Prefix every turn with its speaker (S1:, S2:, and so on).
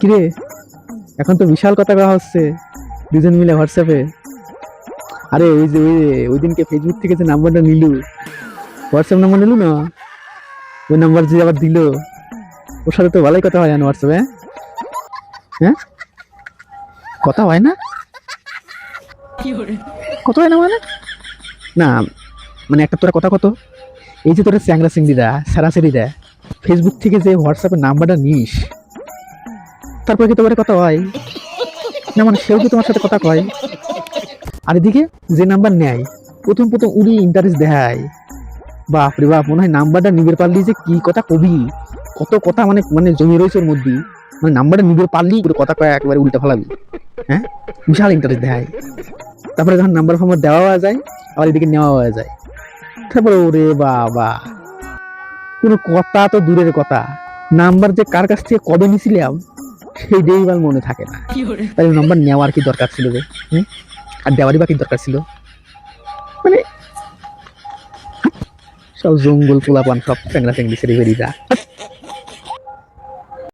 S1: কিরে? এখন তো বিশাল কথা কওয়া হচ্ছে। দুজন মিলে হোয়াটসঅ্যাপে আরে, ওই যে, ওই ওই দিনকে ফেসবুক থেকে যে নাম্বারটা নিলু। হোয়াটসঅ্যাপ নাম্বার নিলু না? ওই নাম্বার যে আবার দিল। ওর সাথে তো ভালোই কথা হয় না হোয়াটসঅ্যাপে হ্যাঁ? কথা হয় না? কত হয় না মানে? না মানে একটা তোরা কথা কত? এই যে তোরা চ্যাংরা চিংড়িরা সারাসারিরা ফেসবুক থেকে যে হোয়াটসঅ্যাপের নাম্বারটা নিস তারপরে কি তোমার কথা হয়? না মানে সেও কি তোমার সাথে কথা কয়? আর এদিকে যে নাম্বার নেয়, প্রথম প্রথম উনি ইন্টারেস্ট দেখায়। বাপ রে বাপ, মনে হয় নাম্বারটা নিবের পারলি যে কি কথা কবি? কত কথা মানে মানে জমি রয়েছে ওর মধ্যে। মানে নাম্বারটা নিবের পারলি, পুরো কথা কয়, একবারে উল্টা ফেলাবি। হ্যাঁ? বিশাল ইন্টারেস্ট দেখায়। তারপরে যখন নাম্বার ফাম্বার দেওয়া যায়, আবার এদিকে নেওয়া যায়। তারপরে ওরে বাবা। কোনো কথা তো দূরের কথা। নাম্বার যে কার কাছ থেকে কবে নিছিলাম সেই ডেইবার মনে থাকে না। তাহলে নাম্বার নেওয়ার কি দরকার ছিল রে? হুম? আর দেওয়ারই বা কি দরকার ছিল? মানে সব জঙ্গল পোলাপান সব চ্যাংরা চ্যাংরি সেরে বেরিয়ে